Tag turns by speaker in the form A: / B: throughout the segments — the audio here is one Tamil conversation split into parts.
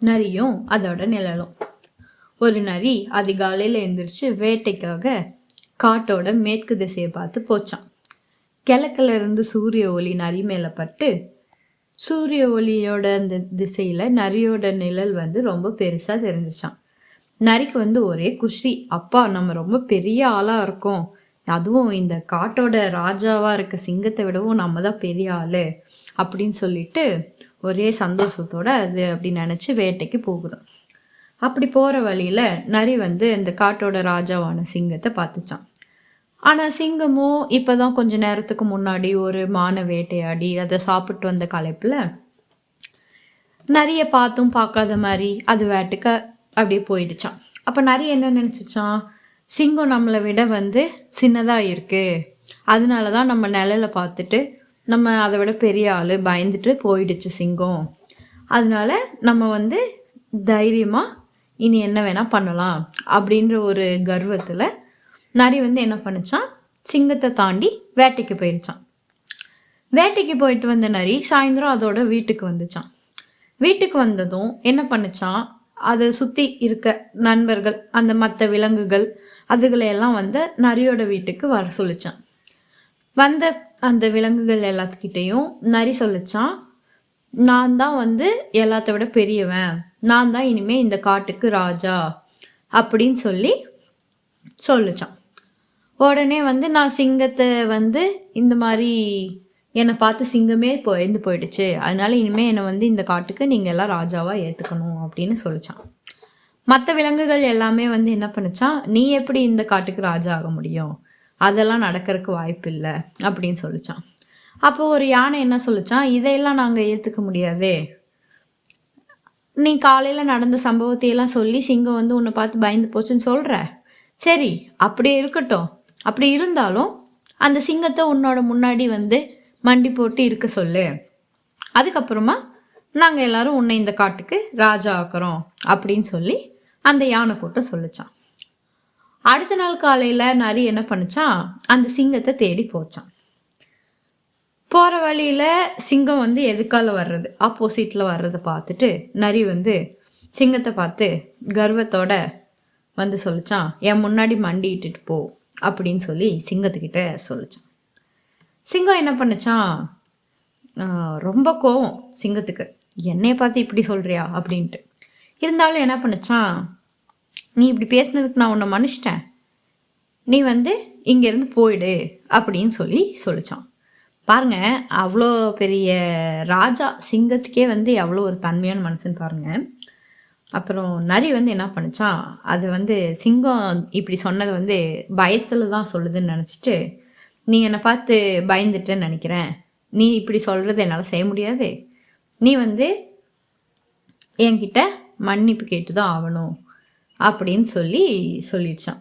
A: நரியும் அதோட நிழலும். ஒரு நரி அதிகாலையில் எழுந்திரிச்சு வேட்டைக்காக காட்டோட மேற்கு திசையை பார்த்து போச்சான் கிழக்கில் இருந்து சூரிய ஒளி நரி மேலே பட்டு சூரிய ஒளியோட அந்த திசையில் நரியோட நிழல் வந்து ரொம்ப பெருசாக தெரிஞ்சிச்சான் நரிக்கு வந்து ஒரே குஷி அப்பா நம்ம ரொம்ப பெரிய ஆளாக இருக்கோம். அதுவும் இந்த காட்டோட ராஜாவாக இருக்க சிங்கத்தை விடவும் நம்ம தான் பெரிய ஆள். அப்படின்னு சொல்லிட்டு ஒரே சந்தோஷத்தோட அது அப்படி நினச்சி வேட்டைக்கு போகுதும். அப்படி போகிற வழியில் நரி வந்து இந்த காட்டோட ராஜாவான சிங்கத்தை பார்த்துச்சான் ஆனால் சிங்கமும் இப்போ தான் கொஞ்சம் நேரத்துக்கு முன்னாடி ஒரு மான வேட்டையாடி அதை சாப்பிட்டு வந்த களைப்பில் நிறைய பார்த்தும் பார்க்காத மாதிரி அது வேட்டுக்கு அப்படியே போயிடுச்சான் அப்போ நிறைய என்ன நினச்சிச்சான் சிங்கம் நம்மளை விட வந்து சின்னதாக இருக்குது அதனால தான் நம்ம நிழலை பார்த்துட்டு நம்ம அதை விட பெரிய ஆள் பயந்துட்டு போயிடுச்சு சிங்கம். அதனால நம்ம வந்து தைரியமாக இனி என்ன வேணால் பண்ணலாம் அப்படின்ற ஒரு கர்வத்தில் நரி வந்து என்ன பண்ணுச்சான்? சிங்கத்தை தாண்டி வேட்டைக்கு போயிடுச்சான் வேட்டைக்கு போயிட்டு வந்த நரி சாயந்தரம் அதோட வீட்டுக்கு வந்துச்சான். வீட்டுக்கு வந்ததும் என்ன பண்ணுச்சான்? அதை சுற்றி இருக்க நண்பர்கள் அந்த மற்ற விலங்குகள் அதுகளையெல்லாம் வந்து நரியோட வீட்டுக்கு வர சொல்லிச்சான். வந்த அந்த விலங்குகள் எல்லாத்துக்கிட்டேயும் நரி சொல்லிச்சான். நான் தான் வந்து எல்லாத்த விட பெரியவன். நான் தான் இனிமேல் இந்த காட்டுக்கு ராஜா அப்படின்னு சொல்லி சொல்லிச்சான். உடனே வந்து நான் சிங்கத்தை வந்து இந்த மாதிரி என்னை பார்த்து சிங்கமே போயிருந்து போயிடுச்சு. அதனால இனிமேல் என்னை வந்து இந்த காட்டுக்கு நீங்கள் எல்லாம் ராஜாவாக ஏற்றுக்கணும் அப்படின்னு சொல்லிச்சான். மற்ற விலங்குகள் எல்லாமே வந்து என்ன பண்ணுச்சான்? நீ எப்படி இந்த காட்டுக்கு ராஜா ஆக முடியும்? அதெல்லாம் நடக்கிறதுக்கு வாய்ப்பு இல்லை அப்படின்னு சொல்லிச்சான். அப்போது ஒரு யானை என்ன சொல்லிச்சான்? இதையெல்லாம் நாங்கள் ஏற்றுக்க முடியாதே. நீ காலையில் நடந்த சம்பவத்தையெல்லாம் சொல்லி சிங்கம் வந்து உன்னை பார்த்து பயந்து போச்சுன்னு சொல்கிற சரி அப்படியே இருக்கட்டும். அப்படி இருந்தாலும் அந்த சிங்கத்தை உன்னோட முன்னாடி வந்து மண்டி போட்டு இருக்க சொல்லு. அதுக்கப்புறமா நாங்கள் எல்லாரும் உன்னை இந்த காட்டுக்கு ராஜா ஆக்குறோம் அப்படின்னு சொல்லி அந்த யானை கூட்டம் சொல்லிச்சான். அடுத்த நாள் காலையில் நரி என்ன பண்ணுச்சான் அந்த சிங்கத்தை தேடி போச்சான் போகிற வழியில் சிங்கம் வந்து எதுக்கால வர்றது? ஆப்போசிட்டில் வர்றதை பார்த்துட்டு நரி வந்து சிங்கத்தை பார்த்து கர்வத்தோட வந்து சொல்லிச்சான் என் முன்னாடி மண்டிட்டுட்டு போ அப்படின்னு சொல்லி சிங்கத்துக்கிட்ட சொல்லிச்சான் சிங்கம் என்ன பண்ணுச்சான் ரொம்ப கோவம் சிங்கத்துக்கு. என்னைய பார்த்து இப்படி சொல்கிறியா அப்படின்ட்டு. இருந்தாலும் என்ன பண்ணுச்சான் நீ இப்படி பேசுனதுக்கு நான் உன்னை மன்னிச்சிட்டேன். நீ வந்து இங்கேருந்து போயிடு அப்படின்னு சொல்லி சொல்லிச்சான். பாருங்க அவ்வளோ பெரிய ராஜா சிங்கத்துக்கே வந்து எவ்வளோ ஒரு தன்மையான மனுஷன் பாருங்கள் அப்புறம் நரி வந்து என்ன பண்ணுச்சான் அது வந்து சிங்கம் இப்படி சொன்னது வந்து பயத்தில் தான் சொல்லுதுன்னு நினச்சிட்டு நீ என்னை பார்த்து பயந்துட்டேன்னு நினைக்கிறேன். நீ இப்படி சொல்கிறது என்னால் செய்ய முடியாது. நீ வந்து என்கிட்ட மன்னிப்பு கேட்டு தான் ஆகணும். அப்படின்னு சொல்லி சொல்லிடுச்சான்.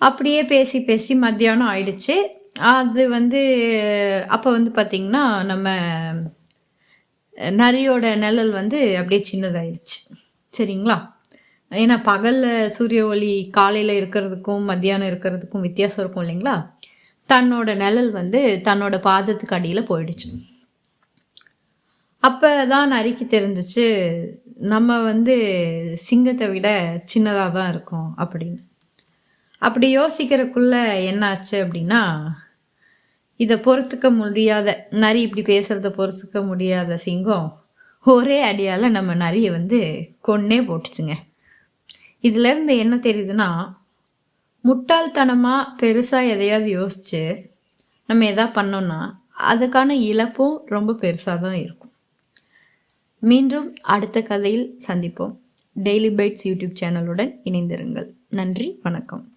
A: அப்படியே பேசி பேசி மத்தியானம் ஆயிடுச்சு. அது வந்து அப்போ வந்து பார்த்திங்கன்னா நம்ம நரியோட நிழல் வந்து அப்படியே சின்னதாயிடுச்சு சரிங்களா? ஏன்னா பகலில் சூரிய ஒளி காலையில் இருக்கிறதுக்கும் மத்தியானம் இருக்கிறதுக்கும் வித்தியாசம் இருக்கும் இல்லைங்களா? தன்னோட நிழல் வந்து தன்னோட பாதத்துக்கு அடியில் போயிடுச்சு. அப்போ தான் நரிக்கு தெரிஞ்சிச்சு நம்ம வந்து சிங்கத்தை விட சின்னதாக தான் இருக்கோம் அப்படின்னு. அப்படி யோசிக்கிறதுக்குள்ள என்னாச்சு அப்படின்னா இதை பொறுத்துக்க முடியாத நரி இப்படி பேசுகிறத பொறுத்துக்க முடியாத சிங்கம் ஒரே அடியால் நம்ம நரியை வந்து கொன்னே போட்டுச்சுங்க. இதுலேருந்து என்ன தெரியுதுன்னா முட்டாள்தனமாக பெருசாக எதையாவது யோசித்து நம்ம எதா பண்ணோன்னா அதுக்கான இழப்பும் ரொம்ப பெருசாக தான் இருக்கும். மீண்டும் அடுத்த கதையில் சந்திப்போம். டெய்லி பைட்ஸ் யூடியூப் சேனலுடன் இணைந்திருங்கள். நன்றி வணக்கம்.